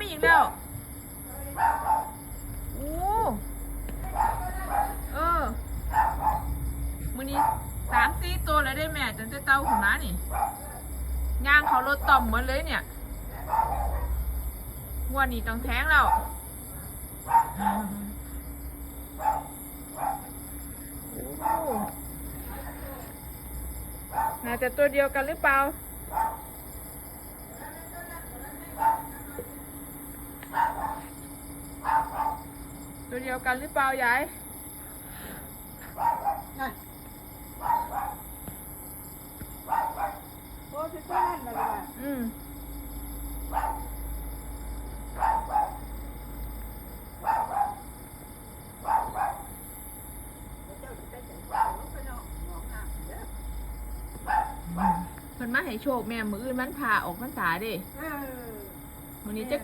ไม่อีกแล้วโอ้เออ มือนี้สามสี่ตัวเลยได้แม่จนจะเต้าขึ้นมานี่ย่างเขารถต่อมหมดเลยเนี่ยวันนี้ต้องแท้งแล้วโอ้น่าจะตัวเดียวกันหรือเปล่า ตัวเดียวกันหรือเปล่ายายน่ะโอ้สิบ้านมาเลยว่ะอืมเจ้าสิไปจังหวัดลงไปเนาะหนองน้ำเด้อเพิ่นมาให้โชคแม่มืออื่นมันผ่าออกพรรษาเด้เออ วันนี้จะ